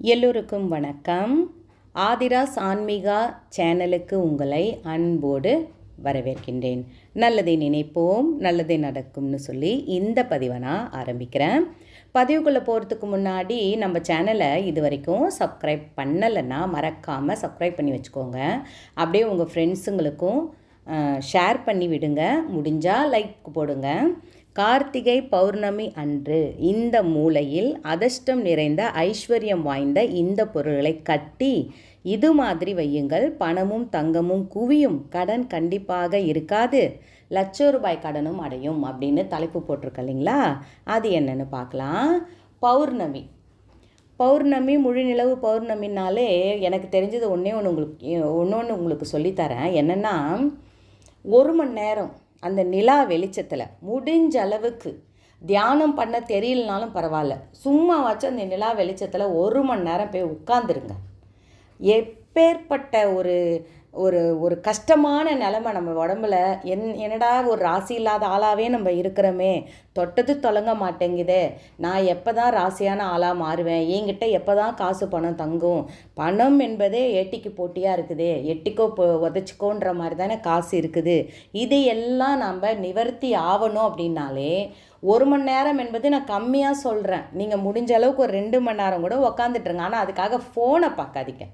எல்லோருக்கும் வணக்கம். ஆதிராஸ் ஆன்மீகா சேனலுக்கு உங்களை அன்போடு வரவேற்கின்றேன். நல்லதை நினைப்போம் நல்லதே நடக்கும்னு சொல்லி இந்த பதிவை நான் ஆரம்பிக்கிறேன். பதிவுக்குள்ளே போகிறதுக்கு முன்னாடி நம்ம சேனலை இது வரைக்கும் சப்ஸ்கிரைப் பண்ணலைன்னா மறக்காமல் சப்ஸ்கிரைப் பண்ணி வச்சுக்கோங்க. அப்படியே உங்கள் ஃப்ரெண்ட்ஸுங்களுக்கும் ஷேர் பண்ணி விடுங்க. முடிஞ்சால் லைக் போடுங்க. கார்த்திகை பௌர்ணமி அன்று இந்த மூலையில் அதிர்ஷ்டம் நிறைந்த ஐஸ்வர்யம் வாய்ந்த இந்த பொருள்களை கட்டி இது மாதிரி வையுங்கள். பணமும் தங்கமும் குவியும். கடன் கண்டிப்பாக இருக்காது. லட்ச ரூபாய் கடனும் அடையும் அப்படின்னு தலைப்பு போட்டிருக்க இல்லைங்களா? அது என்னென்னு பார்க்கலாம். பௌர்ணமி. பௌர்ணமி முழுநிலவு பௌர்ணமினாலே எனக்கு தெரிஞ்சது ஒன்றே ஒன்று உங்களுக்கு ஒன்று ஒன்று உங்களுக்கு சொல்லித்தரேன். என்னென்னா ஒரு மணி நேரம் அந்த நிலா வெளிச்சத்தில் முடிஞ்ச அளவுக்கு தியானம் பண்ண தெரியலனாலும் பரவாயில்ல. சும்மா வச்சு அந்த நிலா வெளிச்சத்தில் ஒரு மணி நேரம் போய் உட்காந்துருங்க எப்பேற்பட்ட ஒரு ஒரு ஒரு கஷ்டமான நிலமை நம்ம உடம்புல. என் என்னடா ஒரு ராசி இல்லாத ஆளாகவே நம்ம இருக்கிறோமே. தொட்டது தொலங்க மாட்டேங்குதே. நான் எப்போ தான் ராசியான ஆளாக மாறுவேன்? என்கிட்ட எப்போ தான் காசு பணம் தங்கும்? பணம் என்பதே ஏட்டிக்கு போட்டியாக இருக்குது. எட்டிக்கோ பொ உதச்சிக்கோன்ற மாதிரி தானே காசு இருக்குது. இது எல்லாம் நம்ம நிவர்த்தி ஆகணும் அப்படின்னாலே ஒரு மணி நேரம் என்பது நான் கம்மியாக சொல்கிறேன் நீங்கள் முடிஞ்ச அளவுக்கு ஒரு ரெண்டு மணி நேரம் கூட உக்காந்துட்டுருங்க. ஆனால் அதுக்காக ஃபோனை பார்க்காதீங்க.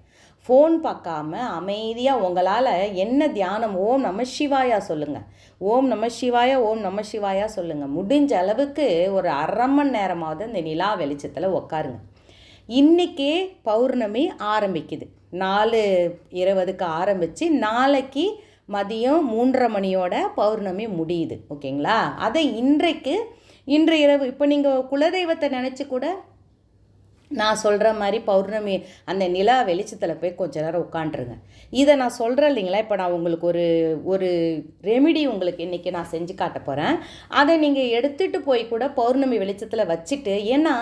ஃபோன் பார்க்காம அமைதியாக உங்களால் என்ன தியானம்? ஓம் நம சிவாயா சொல்லுங்கள் ஓம் நம சிவாயா ஓம் நம சிவாயா சொல்லுங்கள் முடிஞ்ச அளவுக்கு ஒரு அரை மணி நேரமாவது இந்த நிலா வெளிச்சத்தில் உக்காருங்க. இன்றைக்கே பௌர்ணமி ஆரம்பிக்குது. நாலு இருபதுக்கு ஆரம்பித்து நாளைக்கு மதியம் மூன்றரை மணியோட பௌர்ணமி முடியுது. ஓகேங்களா? அதை இன்றைக்கு இன்று இரவு இப்போ நீங்கள் குலதெய்வத்தை நினச்சி கூட நான் சொல்கிற மாதிரி பௌர்ணமி அந்த நிலா வெளிச்சத்தில் போய் கொஞ்ச நேரம் உட்காண்டுருங்க இதை நான் சொல்கிறேன் இல்லைங்களா? இப்போ நான் உங்களுக்கு ஒரு ஒரு ரெமிடி உங்களுக்கு இன்றைக்கி நான் செஞ்சு காட்ட போகிறேன் அதை நீங்கள் எடுத்துகிட்டு போய் கூட பௌர்ணமி வெளிச்சத்தில் வச்சுட்டு ஏன்னா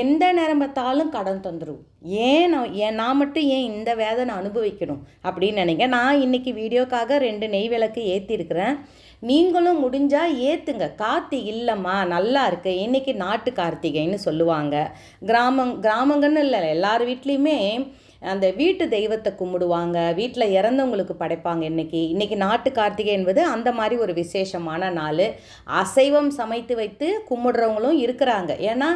எந்த நேரம் பார்த்தாலும் கடன் தந்துடும் ஏன் நான் ஏன் நான் மட்டும் ஏன் இந்த வேதனை அனுபவிக்கணும் அப்படின்னு நினைங்க. நான் இன்றைக்கி வீடியோக்காக ரெண்டு நெய் விளக்கு ஏற்றிருக்கிறேன் நீங்களும் முடிஞ்சால் ஏற்றுங்க கார்த்தி இல்லைம்மா நல்லா இருக்கு. இன்றைக்கி நாட்டு கார்த்திகைன்னு சொல்லுவாங்க. கிராமங் கிராமங்கன்னு இல்லை எல்லார் வீட்லேயுமே அந்த வீட்டு தெய்வத்தை கும்பிடுவாங்க. வீட்டில் இறந்தவங்களுக்கு படைப்பாங்க இன்றைக்கி இன்றைக்கி நாட்டு கார்த்திகை என்பது அந்த மாதிரி ஒரு விசேஷமான நாள். அசைவம் சமைத்து வைத்து கும்பிடுறவங்களும் இருக்கிறாங்க. ஏன்னா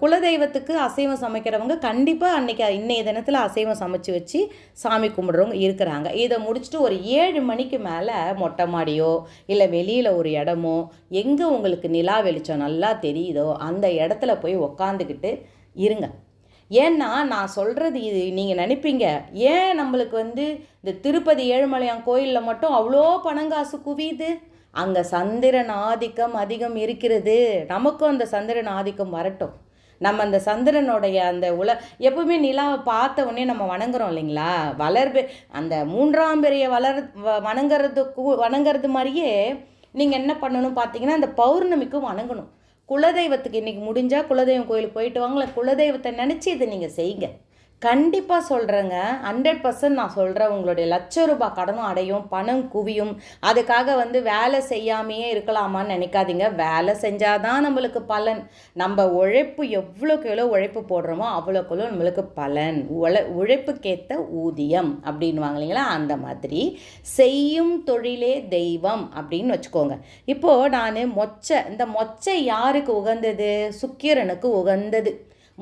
குலதெய்வத்துக்கு அசைவம் சமைக்கிறவங்க கண்டிப்பாக அன்றைக்கி இன்றைய தினத்தில் அசைவம் சமைச்சு வச்சு சாமி கும்பிடுறவங்க இருக்கிறாங்க. இதை முடிச்சுட்டு ஒரு ஏழு மணிக்கு மேலே மொட்டை மாடியோ இல்லை வெளியில் ஒரு இடமோ எங்கே உங்களுக்கு நிலா வெளிச்சம் நல்லா தெரியுதோ அந்த இடத்துல போய் உக்காந்துக்கிட்டு இருங்க. ஏன்னா நான் சொல்கிறது இது நீங்கள் நினைப்பீங்க. ஏன் நம்மளுக்கு வந்து இந்த திருப்பதி ஏழுமலையான் கோயிலில் மட்டும் அவ்வளோ பணங்காசு குவியுது? அங்கே சந்திரன் ஆதிக்கம் அதிகம் இருக்கிறது. நமக்கும் அந்த சந்திரன் ஆதிக்கம் வரட்டும். நம்ம அந்த சந்திரனுடைய அந்த உல எப்பவுமே நிலாவை பார்த்த உடனே நம்ம வணங்குறோம் இல்லைங்களா? வளர்பே அந்த மூன்றாம் பெரிய வளர் வணங்குறதுக்கு வணங்குறது மாதிரியே நீங்கள் என்ன பண்ணணும் பார்த்தீங்கன்னா அந்த பௌர்ணமிக்கும் வணங்கணும். குலதெய்வத்துக்கு இன்றைக்கி முடிஞ்சால் குலதெய்வம் கோயிலுக்கு போயிட்டு வாங்கள குலதெய்வத்தை நினச்சி இதை நீங்கள் செய்யுங்க. கண்டிப்பாக சொல்கிறேங்க ஹண்ட்ரட் பர்சன்ட் நான் சொல்கிறேன் உங்களுடைய லட்ச ரூபாய் கடனும் அடையும் பணம் குவியும். அதுக்காக வந்து வேலை செய்யாமையே இருக்கலாமான்னு நினைக்காதீங்க. வேலை செஞ்சால் தான் நம்மளுக்கு பலன். நம்ம உழைப்பு எவ்வளோக்கு எவ்வளோ உழைப்பு போடுறோமோ அவ்வளோக்கு எவ்வளோ நம்மளுக்கு பலன். உழ உழைப்புக்கேற்ற ஊதியம் அப்படின்வாங்க இல்லைங்களா? அந்த மாதிரி செய்யும் தொழிலே தெய்வம் அப்படின்னு வச்சுக்கோங்க. இப்போது நான் மொச்சை இந்த மொச்சை யாருக்கு உகந்தது? சுக்கிரனுக்கு உகந்தது.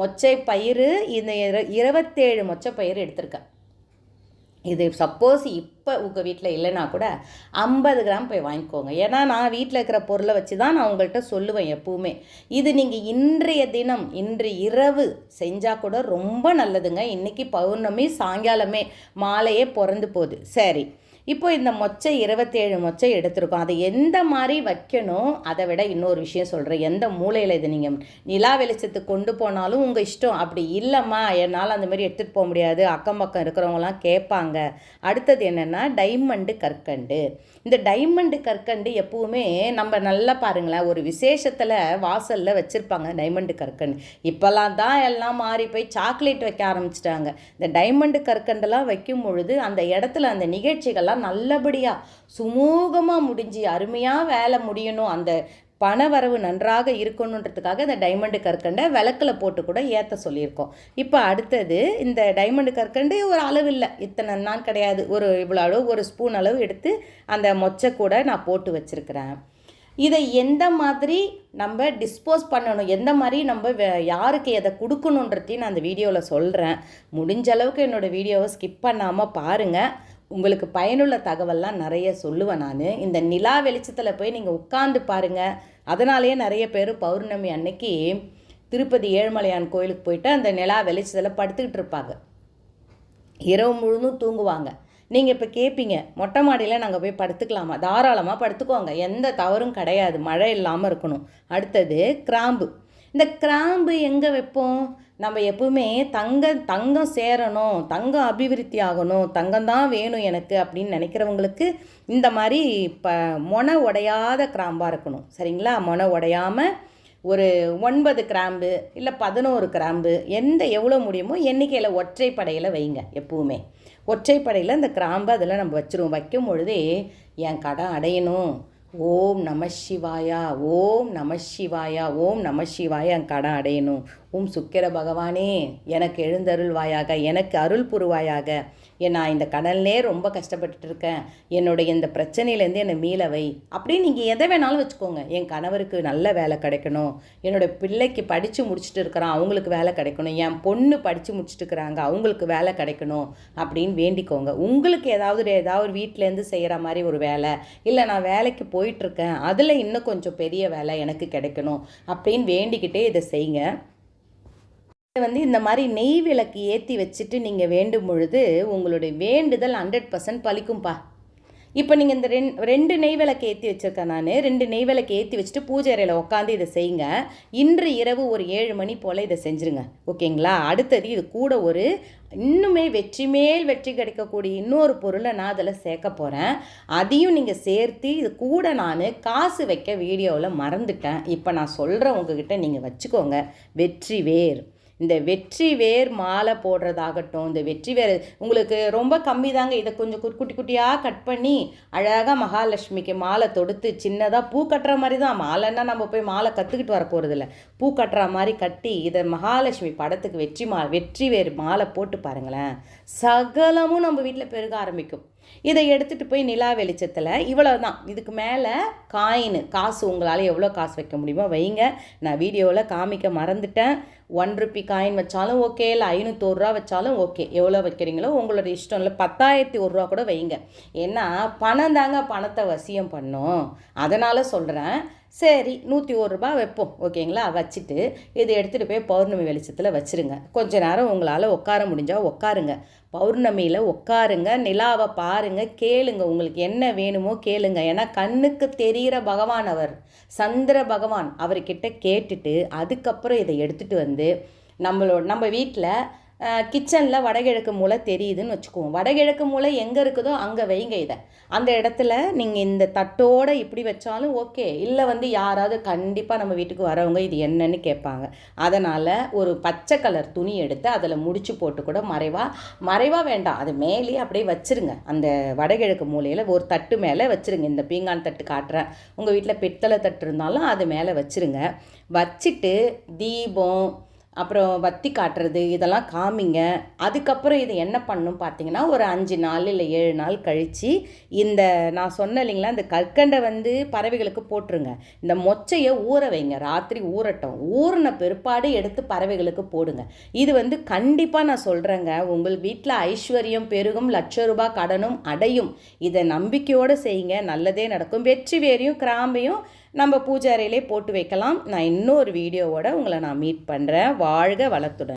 மொச்சை பயிறு இந்த இருபத்தேழு மொச்சை பயிர் எடுத்திருக்கேன். இது சப்போஸ் இப்போ உங்கள் வீட்டில் இல்லைனா கூட ஐம்பது கிராம் போய் வாங்கிக்கோங்க. ஏன்னா நான் வீட்டில் இருக்கிற பொருளை வச்சு தான் நான் உங்கள்கிட்ட சொல்லுவேன் எப்பவுமே. இது நீங்கள் இன்றைய தினம் இன்று இரவு செஞ்சால் கூட ரொம்ப நல்லதுங்க. இன்றைக்கி பௌர்ணமி சாயங்காலமே மாலையே பிறந்து போகுது. சரி. இப்போ இந்த மொச்சை இருபத்தேழு மொச்சை எடுத்திருக்கோம். அதை எந்த மாதிரி வைக்கணும்? அதை விட இன்னொரு விஷயம் சொல்கிறேன் எந்த மூலையில் இதை நீங்கள் நிலா வெளிச்சத்துக்கு கொண்டு போனாலும் உங்கள் இஷ்டம். அப்படி இல்லைம்மா. என்னால் அந்த மாதிரி எடுத்துகிட்டு போக முடியாது. அக்கம் பக்கம் இருக்கிறவங்களாம் கேட்பாங்க. அடுத்தது என்னென்னா டைமண்டு கற்கண்டு. இந்த டைமண்டு கற்கண்டு எப்பவுமே நம்ம நல்லா பாருங்களேன் ஒரு விசேஷத்தில் வாசலில் வச்சுருப்பாங்க டைமண்டு கற்கண்டு. இப்போல்லாம் தான் எல்லாம் மாறி போய் சாக்லேட் வைக்க ஆரம்பிச்சிட்டாங்க. இந்த டைமண்டு கற்கண்டெல்லாம் வைக்கும் பொழுது அந்த இடத்துல அந்த நிகழ்ச்சிகள்லாம் நல்லபடியாக சுமூகமாக முடிஞ்சு அருமையாக வேலை முடியணும். அந்த பணவரவு நன்றாக இருக்கணுன்றதுக்காக இந்த டைமண்டு கற்கண்டை விளக்கில் போட்டு கூட ஏற்ற சொல்லியிருக்கோம். இப்போ அடுத்தது இந்த டைமண்டு கற்கண்டு ஒரு அளவு இல்லை இத்தனை நான் கிடையாது. ஒரு இவ்வளோ அளவு ஒரு ஸ்பூன் அளவு எடுத்து அந்த மொச்சை கூட நான் போட்டு வச்சுருக்கிறேன். இதை எந்த மாதிரி நம்ம டிஸ்போஸ் பண்ணணும்? எந்த மாதிரி நம்ம யாருக்கு எதை கொடுக்கணுன்றதையும் நான் அந்த வீடியோவில் சொல்கிறேன் முடிஞ்ச அளவுக்கு என்னோடய வீடியோவை ஸ்கிப் பண்ணாமல் பாருங்கள் உங்களுக்கு பயனுள்ள தகவல்லாம் நிறைய சொல்லுவேன் நான். இந்த நிலா வெளிச்சத்தில் போய் நீங்கள் உட்காந்து பாருங்கள் அதனாலேயே நிறைய பேர் பௌர்ணமி அன்னைக்கு திருப்பதி ஏழுமலையான் கோயிலுக்கு போயிட்டு அந்த நிலா வெளிச்சத்தில் படுத்துக்கிட்டு இருப்பாங்க. இரவு முழுதும் தூங்குவாங்க. நீங்கள் இப்போ கேட்பீங்க மொட்டை மாடியில் நாங்கள் போய் படுத்துக்கலாமா? தாராளமாக படுத்துக்கோங்க. எந்த தவறும் கிடையாது. மழை இல்லாமல் இருக்கணும். அடுத்தது கிராம்பு. இந்த கிராம்பு எங்கே வைப்போம்? நம்ம எப்பவுமே தங்க தங்கம் சேரணும் தங்கம் அபிவிருத்தி ஆகணும் தங்கம் தான் வேணும் எனக்கு அப்படின்னு நினைக்கிறவங்களுக்கு இந்த மாதிரி இப்போ மொனை உடையாத கிராம்பாக இருக்கணும். சரிங்களா? மொனை உடையாமல் ஒரு ஒன்பது கிராம்பு இல்லை பதினோரு கிராம்பு எந்த எவ்வளோ முடியுமோ எண்ணிக்கையில் ஒற்றைப்படையில் வைங்க எப்பவுமே. ஒற்றைப்படையில் அந்த கிராம்பு அதில் நம்ம வச்சுருவோம். வைக்கும் பொழுதே என் கடை அடையணும். ஓம் நம சிவாயா ஓம் நம சிவாயா ஓம் நம சிவாயா என் கடை அடையணும். உம் சுக்கிர பகவானே எனக்கு எழுந்தருள்வாயாக எனக்கு அருள் புரிவாயாக. நான் இந்த கடல்லே ரொம்ப கஷ்டப்பட்டுட்டு இருக்கேன் என்னுடைய இந்த பிரச்சனையிலேருந்து என்னை மீளவை அப்படின்னு நீங்கள் எதை வேணாலும் வச்சுக்கோங்க. என் கணவருக்கு நல்ல வேலை கிடைக்கணும். என்னோடய பிள்ளைக்கு படித்து முடிச்சுட்டு இருக்கிறான் அவங்களுக்கு வேலை கிடைக்கணும். என் பொண்ணு படித்து முடிச்சுட்டு இருக்கிறாங்க அவங்களுக்கு வேலை கிடைக்கணும் அப்படின்னு வேண்டிக்கோங்க. உங்களுக்கு ஏதாவது ஏதாவது வீட்டிலேருந்து செய்கிற மாதிரி ஒரு வேலை இல்லை நான் வேலைக்கு போயிட்டுருக்கேன் அதில் இன்னும் கொஞ்சம் பெரிய வேலை எனக்கு கிடைக்கணும் அப்படின்னு வேண்டிக்கிட்டே இதை செய்யுங்க. வந்து இந்த மாதிரி நெய் விளக்கு ஏற்றி வச்சுட்டு நீங்கள் வேண்டும் பொழுது உங்களுடைய வேண்டுதல் ஹண்ட்ரட் பர்சன்ட் பழிக்கும்பா இப்போ நீங்கள் இந்த ரெண் ரெண்டு நெய் விளக்கு ஏற்றி வச்சுருக்கேன் நான். ரெண்டு நெய் விளக்கு ஏற்றி வச்சுட்டு பூஜை அறையில் உட்காந்து இதை செய்யுங்க. இன்று இரவு ஒரு ஏழு மணி போல் இதை செஞ்சுருங்க. ஓகேங்களா? அடுத்தது இது கூட ஒரு இன்னுமே வெற்றி மேல் வெற்றி கிடைக்கக்கூடிய இன்னொரு பொருளை நான் அதில் சேர்க்க போகிறேன் அதையும் நீங்கள் சேர்த்து இது கூட நான் காசு வைக்க வீடியோவில் மறந்துட்டேன். இப்போ நான் சொல்கிறேன் உங்ககிட்ட நீங்கள் வச்சுக்கோங்க. வெற்றி வேர். இந்த வெற்றி வேர் மாலை போடுறதாகட்டும் இந்த வெற்றி வேர் உங்களுக்கு ரொம்ப கம்மி தாங்க இதை கொஞ்சம் குட்டி குட்டியாக கட் பண்ணி அழகாக மகாலட்சுமிக்கு மாலை தொடுத்து சின்னதாக பூ கட்டுற மாதிரி தான் மாலைன்னா நம்ம போய் மாலை கற்றுக்கிட்டு வர போகிறதில்ல பூ கட்டுற மாதிரி கட்டி இதை மகாலட்சுமி படத்துக்கு வெற்றி மா வெற்றி வேர் மாலை போட்டு பாருங்களேன். சகலமும் நம்ம வீட்டில் பெருக ஆரம்பிக்கும். இதை எடுத்துகிட்டு போய் நிலா வெளிச்சத்தில் இவ்வளோ தான் இதுக்கு மேலே காயின் காசு உங்களால் எவ்வளோ காசு வைக்க முடியுமோ வைங்க. நான் வீடியோவில் காமிக்க மறந்துட்டேன். ஒன் ருப்பி காயின் வச்சாலும் ஓகே இல்லை ஐநூற்றோருவா வச்சாலும் ஓகே எவ்வளோ வைக்கிறீங்களோ உங்களோட இஷ்டம் இல்லை பத்தாயிரத்தி ஒரு ரூபா கூட வைங்க. ஏன்னா பணம் தாங்க பணத்தை வசியம் பண்ணும். அதனால் சொல்கிறேன் சரி நூற்றி ஒரு ரூபா வைப்போம். ஓகேங்களா வச்சுட்டு இதை எடுத்துகிட்டு போய் பௌர்ணமி வெளிச்சத்தில் வச்சுருங்க. கொஞ்ச நேரம் உங்களால் உட்கார முடிஞ்சால் உட்காருங்க. பௌர்ணமியில் உட்காருங்க. நிலாவை பாருங்கள் கேளுங்க. உங்களுக்கு என்ன வேணுமோ கேளுங்க. ஏன்னா கண்ணுக்கு தெரிகிற பகவான் அவர். சந்திர பகவான் அவர்கிட்ட கேட்டுட்டு அதுக்கப்புறம் இதை எடுத்துகிட்டு வந்து நம்மளோட நம்ம வீட்டில் கிச்சனில் வடகிழக்கு மூலை தெரியுதுன்னு வச்சுக்குவோம். வடகிழக்கு மூலை எங்கே இருக்குதோ அங்கே வைங்க இதை. அந்த இடத்துல நீங்கள் இந்த தட்டோடு இப்படி வச்சாலும் ஓகே. இல்லை வந்து யாராவது கண்டிப்பாக நம்ம வீட்டுக்கு வரவங்க இது என்னன்னு கேட்பாங்க. அதனால் ஒரு பச்சை கலர் துணி எடுத்து அதில் முடிச்சு போட்டு கூட மறைவாக மறைவாக வேண்டாம். அது மேலேயே அப்படியே வச்சுருங்க. அந்த வடகிழக்கு மூலையில் ஒரு தட்டு மேலே வச்சுருங்க. இந்த பீங்கான் தட்டு காட்டுறேன். உங்கள் வீட்டில் பித்தளை தட்டு இருந்தாலும் அது மேலே வச்சுருங்க. வச்சுட்டு தீபம் அப்புறம் வத்தி காட்டுறது இதெல்லாம் காமிங்க. அதுக்கப்புறம் இது என்ன பண்ணும் பார்த்தீங்கன்னா ஒரு அஞ்சு நாள் இல்லை ஏழு நாள் கழித்து இந்த நான் சொன்ன இல்லைங்களா இந்த கற்கண்டை வந்து பறவைகளுக்கு போட்டுருங்க. இந்த மொச்சையை ஊற வைங்க. ராத்திரி ஊறட்டும். ஊறின பிற்பாடு எடுத்து பறவைகளுக்கு போடுங்க. இது வந்து கண்டிப்பாக நான் சொல்கிறேங்க உங்கள் வீட்டில் ஐஸ்வர்யம் பெருகும் லட்ச ரூபாய் கடனும் அடையும். இதை நம்பிக்கையோடு செய்யுங்க. நல்லதே நடக்கும். வெற்றி வேறையும் கிராம்பையும் நம்ம பூஜை அறையிலே போட்டு வைக்கலாம். நான் இன்னொரு வீடியோவோட உங்களை நான் மீட் பண்ணுறேன் வாழ்க வளத்துடன்.